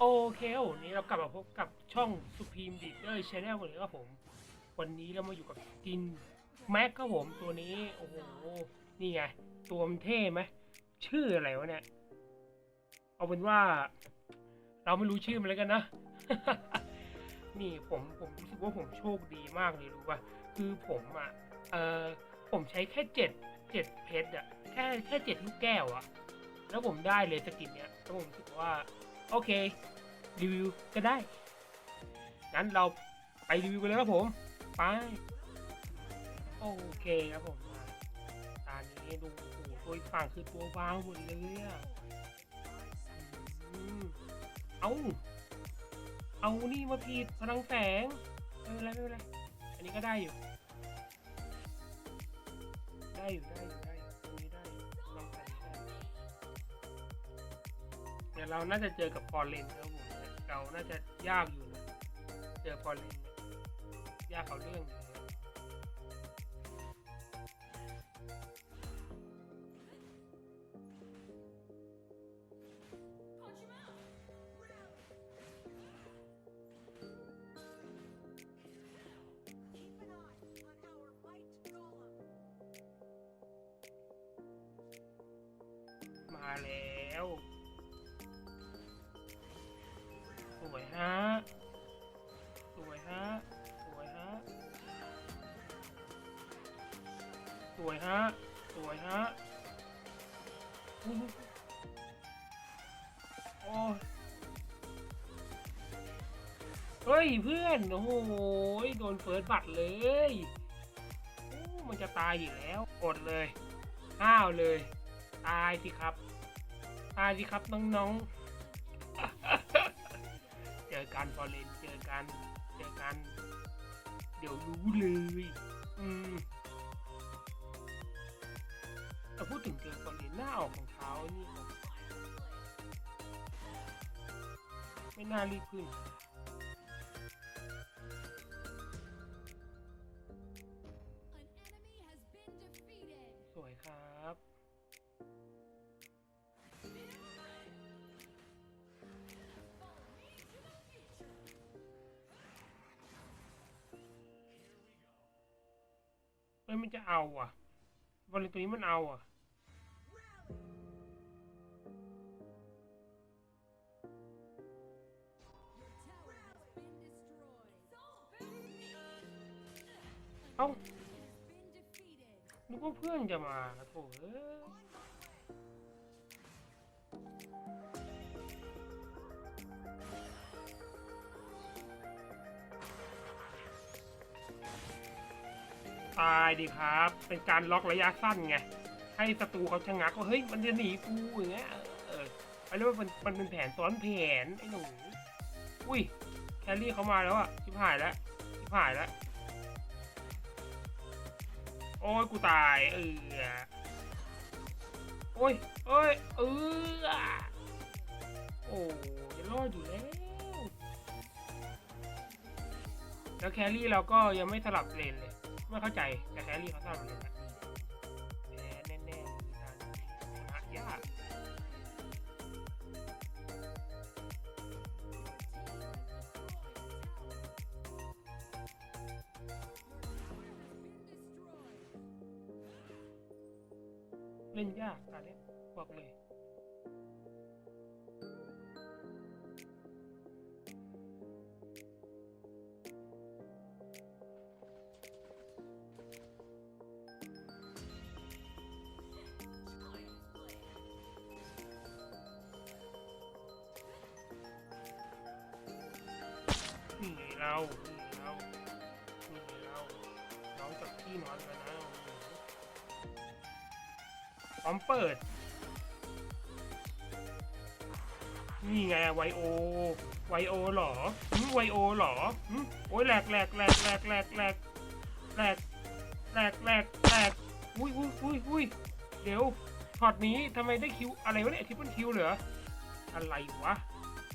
โอเคครับวันนี้เรากลับมาพบกับช่อง Supreme Leader Channel เหมือนกันครับผม วันนี้เรามาอยู่กับกินแม็กครับผมตัวนี้ โอ้โห นี่ไง ตัวมันเท่ไหม ชื่ออะไรวะเนี่ย เอาเป็นว่า เราไม่รู้ชื่อมันแล้วกันนะ นี่ผมผมรู้สึกว่าผมโชคดีมากเลยรู้ป่ะ คือผมอะ เออผมใช้แค่เจ็ดเจ็ดเพชรอะ แค่แค่เจ็ดลูกแก้วอะ แล้วผมได้เลยสกินเนี้ยแล้วผมรู้สึกว่า โอเค รีวิวก็ได้ งั้นเราไปรีวิวกันเลยครับผม ไป โอเคครับผมมาตอนนี้ดูโอ้โหตัวฝั่งคือตัววางหมดเลยอะอืมเอาเอานี่มาผิดพลังแสงไม่เป็นไรไม่เป็นไร อันนี้ก็ได้อยู่ ได้อยู่ได้อยู่ เดี๋ยวเราน่าจะเจอกับฟอร์เรนครับผมเราน่าจะยากอยู่นะเจอฟอร์เรนยากเอาเรื่องอยู่มาแล้ว สวยฮะ สวยฮะ สวยฮะ สวยฮะ สวยฮะ โอ้เฮ้ยเพื่อน โอ้โหโดนเฟิร์สบัตรเลยโอ้มันจะตายอยู่แล้วอดเลยห้าวเลย ตายสิครับ ตายสิครับน้องๆ อกันฟอร์เรนเจอกัน เจอกัน เดี๋ยวรู้เลย อืมแต่พูดถึงเจอฟอร์เรนหน้าออกของเท้านี่ ไม่น่ารีบขึ้น เอ้ยมันจะเอาอะบอลลูนตัวนี้มันเอาอะเอ้านึกว่าเพื่อนจะมาโถเอ้ย ตายดีครับ เป็นการล็อกระยะสั้นไง ให้ศัตรูเขาชะงักว่าเฮ้ยมันจะหนีกูอย่างเงี้ยเออไปเรียกว่ามันมันเป็นแผนซ้อนแผนไอ้หนูอุ้ยแคลรี่เขามาแล้วอะชิบหายแล้วชิบหายแล้วโอ้ยกูตายเออโอ้ยโอ้ยเออโอ้จะรอดอยู่แล้วแล้วแครี่เราก็ยังไม่สลับเลนเลย ไม่เข้าใจแต่แครี่เขาสลับเลนแล้วแพ้แน่ๆเลยนะชนะยากเล่นยากการเล่นบอกเลย เรานี่ไงเรานี่ไงเราน้องกับพี่นอนกันนะพร้อมเปิด นี่ไงไวโอไวโอหรอไวโอหรอโอ้ยแหลกแหลกแหลกแหลกแหลกแหลกแหลกแหลกแหลกแหลกอุ้ยอุ้ยอุ้ยอุ้ยเดี๋ยวช็อตนี้ทำไมได้คิวอะไรวะเนี่ยทิปเปิลคิวเหรออะไรวะ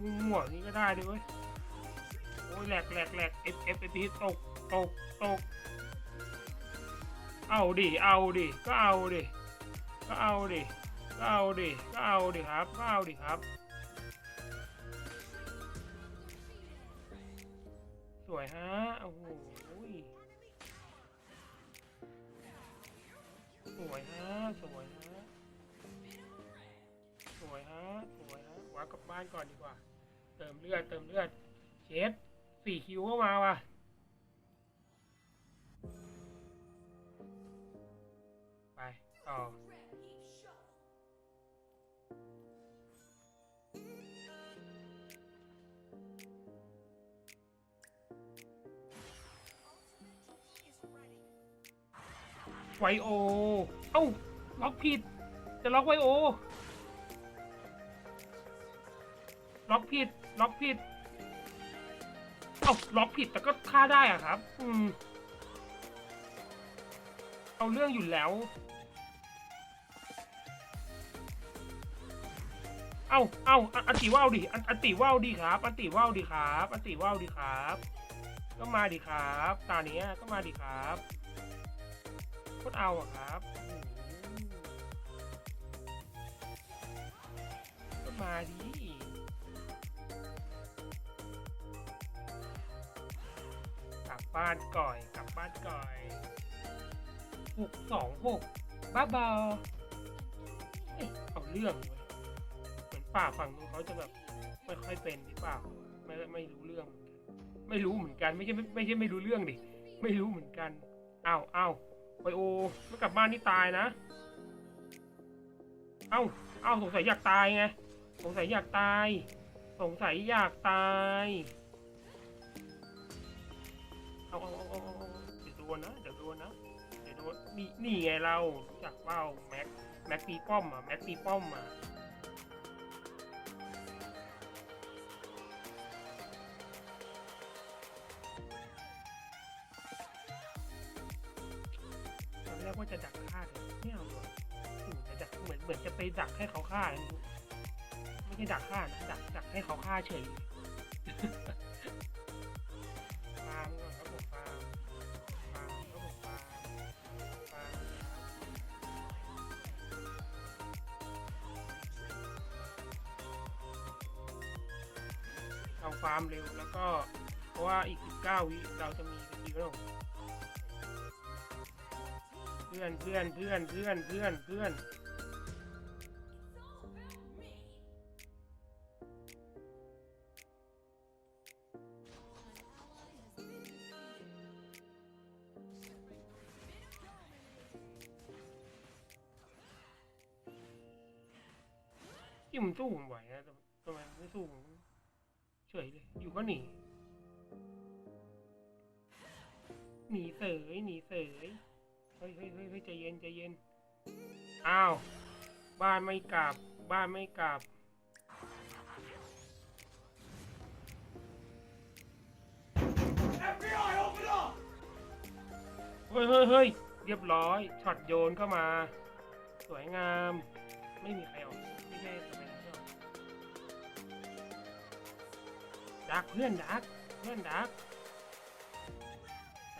มั่วๆนี่ก็ได้ด้วย อ้ยแหลกแหลกแหลกเอฟเอฟเอฟตกตกตก เอาดิ เอาดิ ก็เอาดิ ก็เอาดิ ก็เอาดิ ก็เอาดิครับ ก็เอาดิครับ สวยฮะ โอ้โหสวยฮะ สวยฮะ สวยฮะ สวยฮะวางกลับบ้านก่อนดีกว่า เติมเลือด เติมเลือด เชฟ สี่คิวเข้ามาว่ะไปต่อไวโอ เอ้า ล็อกผิด จะล็อกไวโอ ล็อกผิด ล็อกผิด เอาล็อกผิดแต่ก็ฆ่าได้อะครับ อืม เอาเรื่องอยู่แล้ว เอ้าเอ้าอันติว่าวดิอันติว่าวดิครับ อันติว่าวดิครับอันติว่าวดิครับ ก็มาดิครับ ตาเนี้ยก็มาดิครับโคตรเอาอะครับ ก็มาดิ บ้านก่อยกลับบ้านก่อยหกสองหกบ้าบอเอ้ยเอาเรื่องเว้ยเหมือนป่าฝั่งนู้นเขาจะแบบไม่ค่อยเป็นหรือเปล่าไม่ไม่รู้เรื่องเหมือนกันไม่รู้เหมือนกันไม่ใช่ไม่ไม่ใช่ไม่รู้เรื่องดิไม่รู้เหมือนกันอ้าวอ้าวไวโอไม่กลับบ้านนี่ตายนะเอ้าเอ้าสงสัยอยากตายไงสงสัยอยากตาย สงสัยอยากตาย เอาเอาเอาเอาเอาเดี๋ยวโดนนะเดี๋ยวโดนนะเดี๋ยวโดนนี่นี่ไงเรารู้จักเป้าแม็กแม็กตีป้อมอะแม็กตีป้อมอะตอนแรกว่าจะดักฆ่าเลยไม่เอาหรอกจะดักเหมือนเหมือนจะไปดักให้เขาฆ่าอะไม่รู้ไม่ใช่ดักฆ่านะดักดักให้เขาฆ่าเฉย เอามเร็วแล้วก็เพราะว่าอีก 19 วิเราจะมีกันดีแล้วเพื่อนเพื่อนเพื่อนเพื่อนเพื่อนเพื่อนที่มันสู้ผมไหวนะทำไมไม่สู้ผมเฉยเลย อยู่ก็หนีหนีเสยหนีเสยเฮ้ยเฮ้ยเฮ้ยเฮ้ยใจเย็นใจเย็นอ้าวบ้านไม่กลับบ้านไม่กลับเฮ้ยเฮ้ยเฮ้ยเรียบร้อยช็อตโยนเข้ามา สวยงาม ไม่มีใคร ดักเพื่อนดักเพื่อนดัก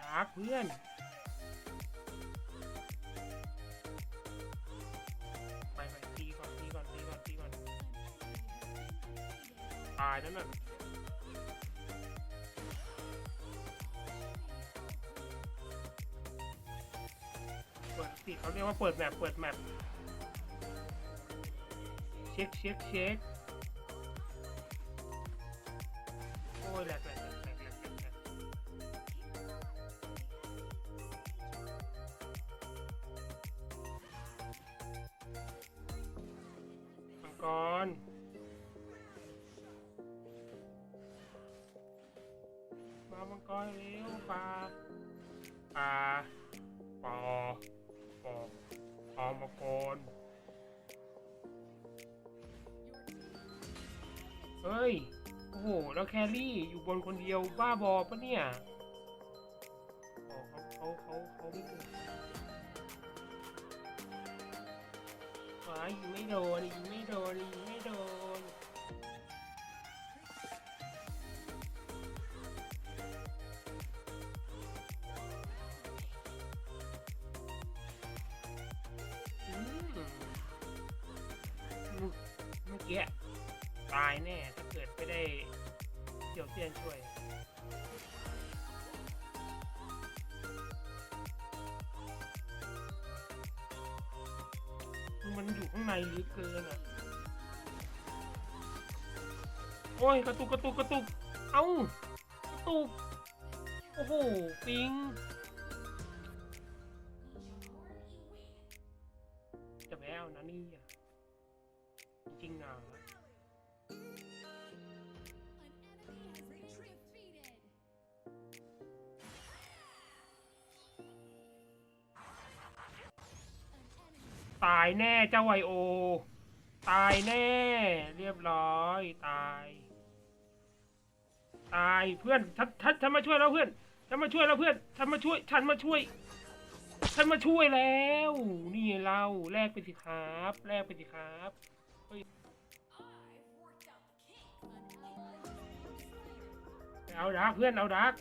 ดักเพื่อนไปไปตีก่อนตีก่อนตีก่อนตีก่อนตายนั่นน่ะเปิดสิเขาเรียกว่าเปิดแมปเปิดแมปเช็คเช็คเช็ค มังกรมามังกรเร็วปลาปลาปอปอปอมังกรเฮ้ย โอ้โห แล้วแครี่อยู่บนคนเดียวบ้าบอปะเนี่ย ว้ายยิงไม่โดนยิงไม่โดนยิงไม่โดน มันอยู่ข้างในลึกเกินอะ โอ้ย กระตุกกระตุกกระตุก เอ้ากระตุก โอ้โห ปิง ตายแน่เจ้าไวโอ ตายแน่ เรียบร้อยตาย ตายเพื่อนฉันฉันฉันมาช่วยแล้วเพื่อนฉันมาช่วยแล้วเพื่อนฉันมาช่วยฉันมาช่วย ฉันมาช่วยแล้ว นี่เราแลกไปสิครับแลกไปสิครับเฮ้ยเอาดักเพื่อนเอาดัก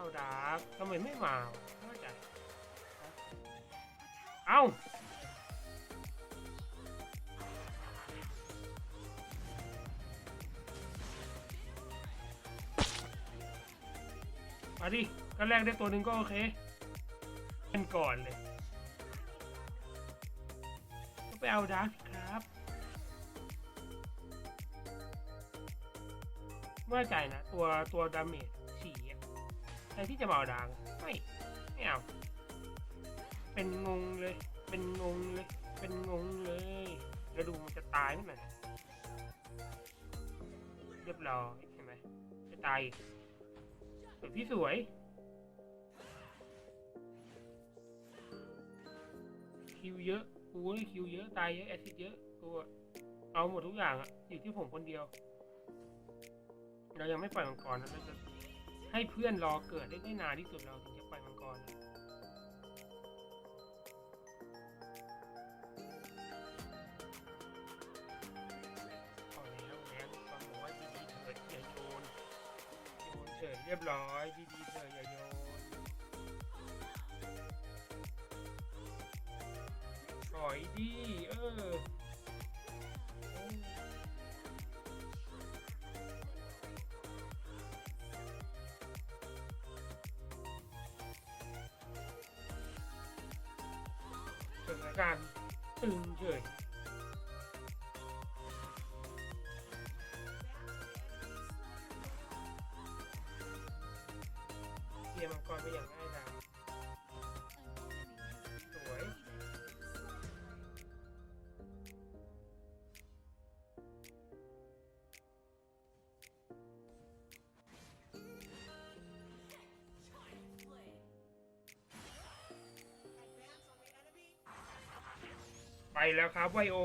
าดาบทำไมไม่มาไม่เข้าใจเอามาดิก็แรกได้ตัวหนึ่งก็โอเคเป็นก่อนเลยก็ไปเอาดาร์กครับ เมื่อใจนะ ตัวตัวดาเมจสี่อะแท นที่จะมาเอาดังไม่ไม่เอาเป็นงงเลย เป็นงงเลย เป็นงงเลย แล้วดูมันจะตายขึ้นมเรียบร้อยเห็นไหมจะตายอีกแต่พี่สวยคิวเยอะกูนี่คิวเยอะ ตายเยอะ แอซิดเยอะกูเอาหมดทุกอย่างอะอยู่ที่ผมคนเดียว เรายังไม่ปล่อยมังกรนะเราจะ ให้เพื่อนรอเกิดได้ได้นานที่สุดเราถึงจะปล่อยมังกรนะเอาแล้วแล้วฟังบอกว่าดีๆเถิดอย่าโยนโยนเฉยเรียบร้อยดีๆเถิดอย่าโยนถอยดี เออ การตึงเฉย แล้วครับไวโอ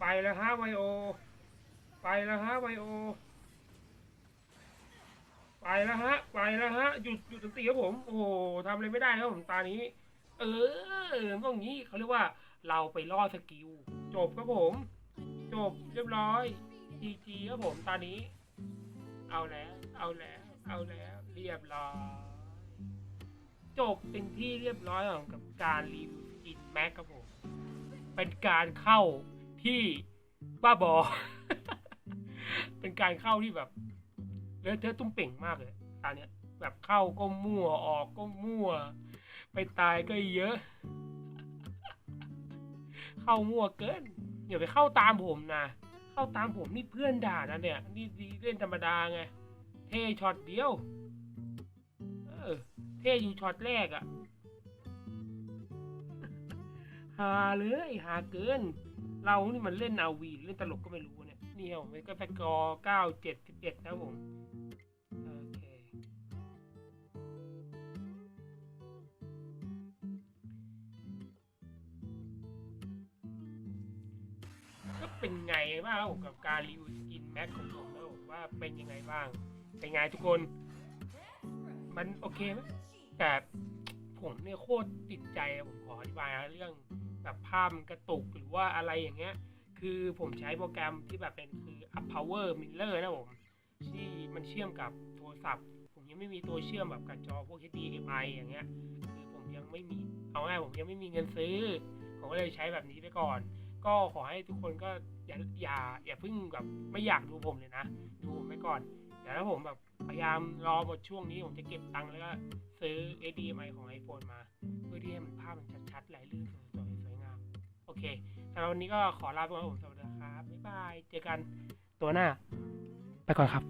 ไปแล้วฮะไวโอ ไปแล้วฮะไวโอ ไปแล้วฮะ ไปแล้วฮะ หยุดหยุดสติครับผม โอ้โหทำอะไรไม่ได้ครับผมตานี้ เออต้องงนี้เขาเรียกว่าเราไปล่อสกิล จบครับผม จบเรียบร้อยจีจีครับผมตานี้ เอาแล้ว เอาแล้ว เอาแล้ว เรียบร้อยจบเป็นที่เรียบร้อยของกับการรีวิวสกินแม็กครับผม เป็นการเข้าที่บ้าบอ เป็นการเข้าที่แบบเลอะเทอะตุ้มเป่งมากเลยตอนเนี้ยแบบเข้าก็มั่วออกก็มั่ว ไปตายก็เยอะ เข้ามั่วเกินอย่าไปเข้าตามผมนะเข้าตามผมนี่เพื่อนด่านะเนี่ย นี่ดีเล่นธรรมดาไงเท่ช็อตเดียว เออ เท่อยู่ช็อตแรกอะ หาเลยหาเกิน เรานี่มันเล่นนาวีเล่นตลกก็ไม่รู้เนี่ยนี่ผมมันก็สกอร์เก้าเจ็ดสิบเอ็ดนะผมโอเคก็เป็นไงบ้างผมกับการรีวิวสกินแม็กของผมแล้วผมว่าเป็นยังไงบ้าง เป็นไงทุกคน มันโอเคไหมแต่ผมเนี่ยโคตรติดใจผมขออธิบายเรื่อง แบบภาพมันกระตุกหรือว่าอะไรอย่างเงี้ย คือผมใช้โปรแกรมที่แบบเป็นคือ Up Power Miller นะผม ที่มันเชื่อมกับโทรศัพท์ ผมยังไม่มีตัวเชื่อมแบบกับจอพวก HDMI อย่างเงี้ย คือผมยังไม่มี เอาง่ายผมยังไม่มีเงินซื้อ ผมก็เลยใช้แบบนี้ไปก่อน ก็ขอให้ทุกคนก็อย่าอย่าอย่าเพิ่งแบบไม่อยากดูผมเลยนะ ดูผมไปก่อนแต่ถ้าผมแบบพยายามรอหมดช่วงนี้ผมจะเก็บตังค์แล้วก็ซื้อ HDMI ของ iPhone มา เพื่อที่ให้มันภาพมันชัดๆไหลลื่นสวยๆ โอเคสำหรับวันนี้ก็ขอลาไปก่อนครับผมสวัสดีครับบ๊ายบายเจอกันตัวหน้า ไปก่อนครับ